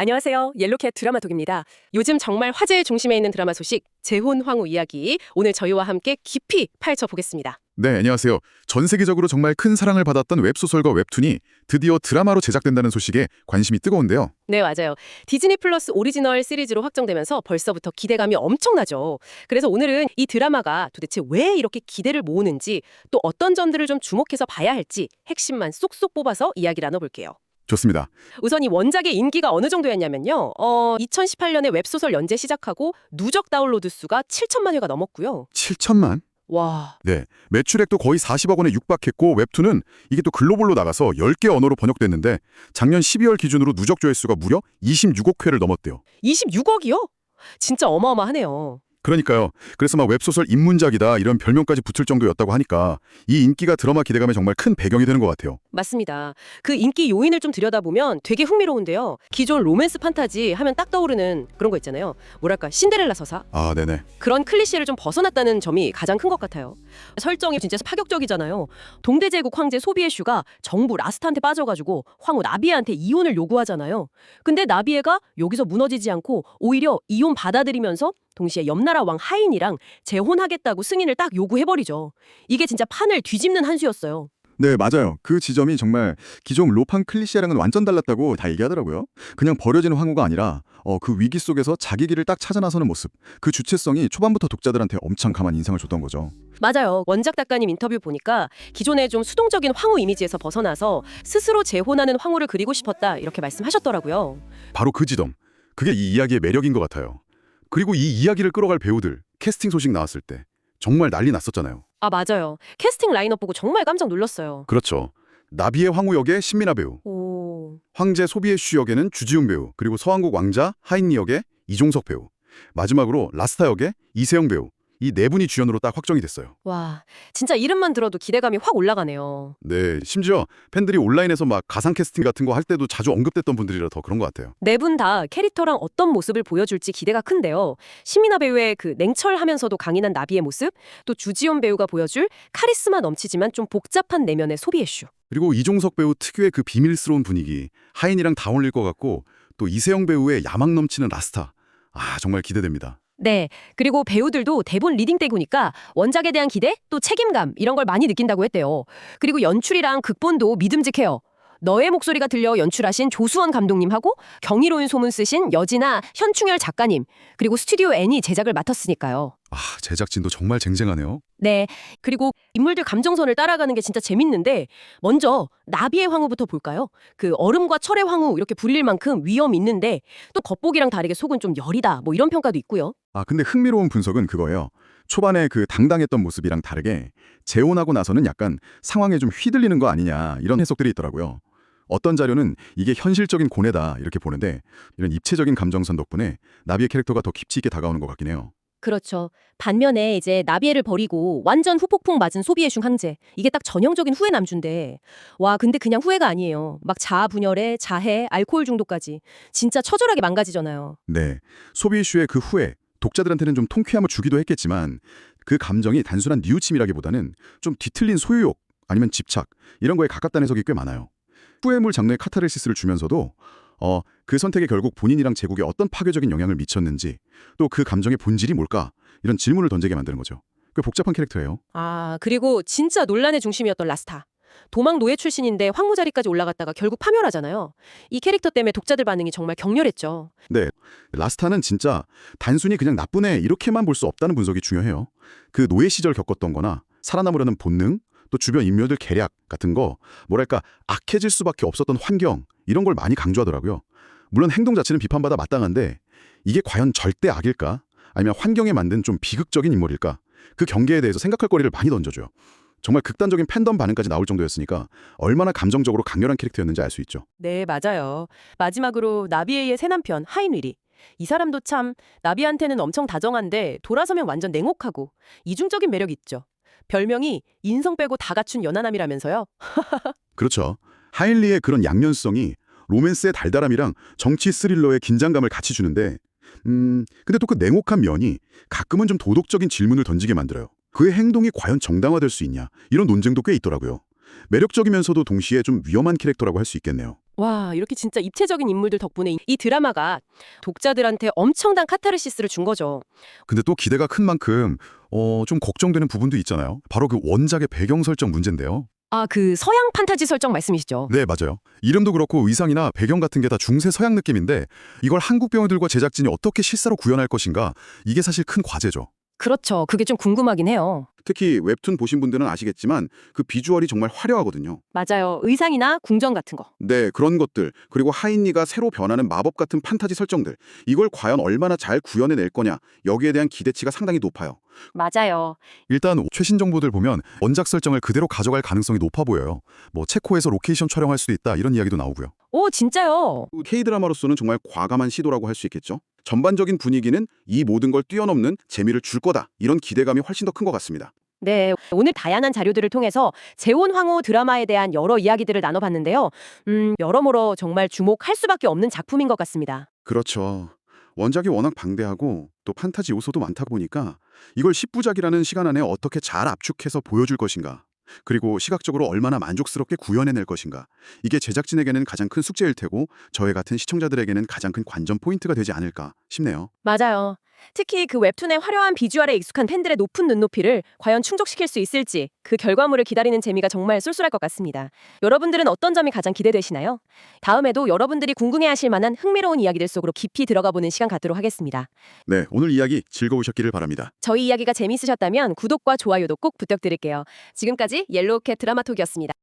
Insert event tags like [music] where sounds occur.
안녕하세요. 옐로캣 드라마톡입니다. 요즘 정말 화제의 중심에 있는 드라마 소식 재혼 황후 이야기 오늘 저희와 함께 깊이 파헤쳐 보겠습니다. 네, 안녕하세요. 전 세계적으로 정말 큰 사랑을 받았던 웹소설과 웹툰이 드디어 드라마로 제작된다는 소식에 관심이 뜨거운데요. 네, 맞아요. 디즈니 플러스 오리지널 시리즈로 확정되면서 벌써부터 기대감이 엄청나죠. 그래서 오늘은 이 드라마가 도대체 왜 이렇게 기대를 모으는지 또 어떤 점들을 좀 주목해서 봐야 할지 핵심만 쏙쏙 뽑아서 이야기 나눠볼게요. 좋습니다. 우선 이 원작의 인기가 어느 정도였냐면요. 어, 2018년에 웹소설 연재 시작하고 누적 다운로드 수가 7천만 회가 넘었고요. 7천만? 와, 네, 매출액도 거의 40억 원에 육박했고 웹툰은 이게 또 글로벌로 나가서 10개 언어로 번역됐는데 작년 12월 기준으로 누적 조회수가 무려 26억 회를 넘었대요. 26억이요? 진짜 어마어마하네요. 그러니까요. 그래서 막 웹소설 입문작이다 이런 별명까지 붙을 정도였다고 하니까 이 인기가 드라마 기대감에 정말 큰 배경이 되는 것 같아요. 맞습니다. 그 인기 요인을 좀 들여다보면 되게 흥미로운데요. 기존 로맨스 판타지 하면 딱 떠오르는 그런 거 있잖아요. 뭐랄까 신데렐라 서사 아, 네네. 그런 클리셰를 좀 벗어났다는 점이 가장 큰 것 같아요. 설정이 진짜 파격적이잖아요. 동대제국 황제 소비에슈가 정부 라스트한테 빠져가지고 황후 나비에한테 이혼을 요구하잖아요. 근데 나비에가 여기서 무너지지 않고 오히려 이혼 받아들이면서 동시에 옆나라 왕 하인이랑 재혼하겠다고 승인을 딱 요구해버리죠. 이게 진짜 판을 뒤집는 한 수였어요. 네, 맞아요. 그 지점이 정말 기존 로판 클리셰랑은 완전 달랐다고 다 얘기하더라고요. 그냥 버려지는 황후가 아니라 어, 그 위기 속에서 자기 길을 딱 찾아 나서는 모습. 그 주체성이 초반부터 독자들한테 엄청 강한 인상을 줬던 거죠. 맞아요. 원작 작가님 인터뷰 보니까 기존의 좀 수동적인 황후 이미지에서 벗어나서 스스로 재혼하는 황후를 그리고 싶었다 이렇게 말씀하셨더라고요. 바로 그 지점. 그게 이 이야기의 매력인 것 같아요. 그리고 이 이야기를 끌어갈 배우들, 캐스팅 소식 나왔을 때 정말 난리 났었잖아요. 아 맞아요. 캐스팅 라인업 보고 정말 깜짝 놀랐어요. 그렇죠. 나비의 황후 역의 신민아 배우, 오. 황제 소비에슈 역에는 주지훈 배우, 그리고 서왕국 왕자 하인리 역의 이종석 배우, 마지막으로 라스타 역의 이세영 배우, 이 네 분이 주연으로 딱 확정이 됐어요. 와, 진짜 이름만 들어도 기대감이 확 올라가네요. 네, 심지어 팬들이 온라인에서 막 가상 캐스팅 같은 거 할 때도 자주 언급됐던 분들이라 더 그런 것 같아요. 네 분 다 캐릭터랑 어떤 모습을 보여줄지 기대가 큰데요. 신민아 배우의 그 냉철하면서도 강인한 나비의 모습, 또 주지훈 배우가 보여줄 카리스마 넘치지만 좀 복잡한 내면의 소비에슈. 그리고 이종석 배우 특유의 그 비밀스러운 분위기, 하인이랑 다 어울릴 것 같고 또 이세영 배우의 야망 넘치는 라스타. 아, 정말 기대됩니다. 네. 그리고 배우들도 대본 리딩 때구니까 원작에 대한 기대, 또 책임감 이런 걸 많이 느낀다고 했대요. 그리고 연출이랑 극본도 믿음직해요. 너의 목소리가 들려 연출하신 조수원 감독님하고 경이로운 소문 쓰신 여진아 현충열 작가님 그리고 스튜디오 N이 제작을 맡았으니까요. 아, 제작진도 정말 쟁쟁하네요. 네. 그리고 인물들 감정선을 따라가는 게 진짜 재밌는데 먼저 나비의 황후부터 볼까요? 그 얼음과 철의 황후 이렇게 불릴 만큼 위험 있는데 또 겉보기랑 다르게 속은 좀 여리다 뭐 이런 평가도 있고요. 아, 근데 흥미로운 분석은 그거예요. 초반에 그 당당했던 모습이랑 다르게 재혼하고 나서는 약간 상황에 좀 휘둘리는 거 아니냐 이런 해석들이 있더라고요. 어떤 자료는 이게 현실적인 고뇌다 이렇게 보는데 이런 입체적인 감정선 덕분에 나비의 캐릭터가 더 깊이 있게 다가오는 것 같긴 해요. 그렇죠. 반면에 이제 나비에를 버리고 완전 후폭풍 맞은 소비에슌 황제. 이게 딱 전형적인 후회 남주인데. 와, 근데 그냥 후회가 아니에요. 막 자아 분열에 자해, 알코올 중독까지. 진짜 처절하게 망가지잖아요. 네, 소비 이슈의 그 후에 독자들한테는 좀 통쾌함을 주기도 했겠지만 그 감정이 단순한 뉘우침이라기보다는 좀 뒤틀린 소유욕 아니면 집착 이런 거에 가깝다는 해석이 꽤 많아요. 후회물 장르의 카타르시스를 주면서도 어, 그 선택이 결국 본인이랑 제국에 어떤 파괴적인 영향을 미쳤는지 또 그 감정의 본질이 뭘까 이런 질문을 던지게 만드는 거죠. 꽤 복잡한 캐릭터예요. 아, 그리고 진짜 논란의 중심이었던 라스타. 도망 노예 출신인데 황무 자리까지 올라갔다가 결국 파멸하잖아요. 이 캐릭터 때문에 독자들 반응이 정말 격렬했죠. 네, 라스타는 진짜 단순히 그냥 나쁜 애 이렇게만 볼 수 없다는 분석이 중요해요. 그 노예 시절 겪었던 거나 살아남으려는 본능, 또 주변 인물들 계략 같은 거 뭐랄까 악해질 수밖에 없었던 환경 이런 걸 많이 강조하더라고요. 물론 행동 자체는 비판받아 마땅한데 이게 과연 절대 악일까? 아니면 환경에 만든 좀 비극적인 인물일까? 그 경계에 대해서 생각할 거리를 많이 던져줘요. 정말 극단적인 팬덤 반응까지 나올 정도였으니까 얼마나 감정적으로 강렬한 캐릭터였는지 알 수 있죠. 네, 맞아요. 마지막으로 나비에의 새 남편 하인위리. 이 사람도 참 나비한테는 엄청 다정한데 돌아서면 완전 냉혹하고 이중적인 매력 있죠. 별명이 인성 빼고 다 갖춘 연하남이라면서요. [laughs] 그렇죠. 하일리의 그런 양면성이 로맨스의 달달함이랑 정치 스릴러의 긴장감을 같이 주는데 음, 근데 또 그 냉혹한 면이 가끔은 좀 도덕적인 질문을 던지게 만들어요. 그의 행동이 과연 정당화될 수 있냐? 이런 논쟁도 꽤 있더라고요. 매력적이면서도 동시에 좀 위험한 캐릭터라고 할 수 있겠네요. 와, 이렇게 진짜 입체적인 인물들 덕분에 이- 이 드라마가 독자들한테 엄청난 카타르시스를 준 거죠. 근데 또 기대가 큰 만큼 어, 좀 걱정되는 부분도 있잖아요. 바로 그 원작의 배경 설정 문제인데요. 아, 그 서양 판타지 설정 말씀이시죠? 네, 맞아요. 이름도 그렇고 의상이나 배경 같은 게 다 중세 서양 느낌인데 이걸 한국 배우들과 제작진이 어떻게 실사로 구현할 것인가 이게 사실 큰 과제죠. 그렇죠. 그게 좀 궁금하긴 해요. 특히 웹툰 보신 분들은 아시겠지만 그 비주얼이 정말 화려하거든요. 맞아요. 의상이나 궁전 같은 거. 네, 그런 것들 그리고 하인리가 새로 변하는 마법 같은 판타지 설정들 이걸 과연 얼마나 잘 구현해낼 거냐 여기에 대한 기대치가 상당히 높아요. 맞아요. 일단 최신 정보들 보면 원작 설정을 그대로 가져갈 가능성이 높아 보여요. 뭐 체코에서 로케이션 촬영할 수도 있다 이런 이야기도 나오고요. 오, 진짜요? K-드라마로서는 정말 과감한 시도라고 할 수 있겠죠. 전반적인 분위기는 이 모든 걸 뛰어넘는 재미를 줄 거다. 이런 기대감이 훨씬 더 큰 것 같습니다. 네, 오늘 다양한 자료들을 통해서 재혼 황후 드라마에 대한 여러 이야기들을 나눠봤는데요. 음, 여러모로 정말 주목할 수밖에 없는 작품인 것 같습니다. 그렇죠. 원작이 워낙 방대하고 또 판타지 요소도 많다 보니까 이걸 10부작이라는 시간 안에 어떻게 잘 압축해서 보여줄 것인가 그리고 시각적으로 얼마나 만족스럽게 구현해낼 것인가 이게 제작진에게는 가장 큰 숙제일 테고 저희 같은 시청자들에게는 가장 큰 관전 포인트가 되지 않을까 싶네요. 맞아요. 특히 그 웹툰의 화려한 비주얼에 익숙한 팬들의 높은 눈높이를 과연 충족시킬 수 있을지 그 결과물을 기다리는 재미가 정말 쏠쏠할 것 같습니다. 여러분들은 어떤 점이 가장 기대되시나요? 다음에도 여러분들이 궁금해하실 만한 흥미로운 이야기들 속으로 깊이 들어가 보는 시간 갖도록 하겠습니다. 네, 오늘 이야기 즐거우셨기를 바랍니다. 저희 이야기가 재미있으셨다면 구독과 좋아요도 꼭 부탁드릴게요. 지금까지 옐로우캣 드라마톡이었습니다.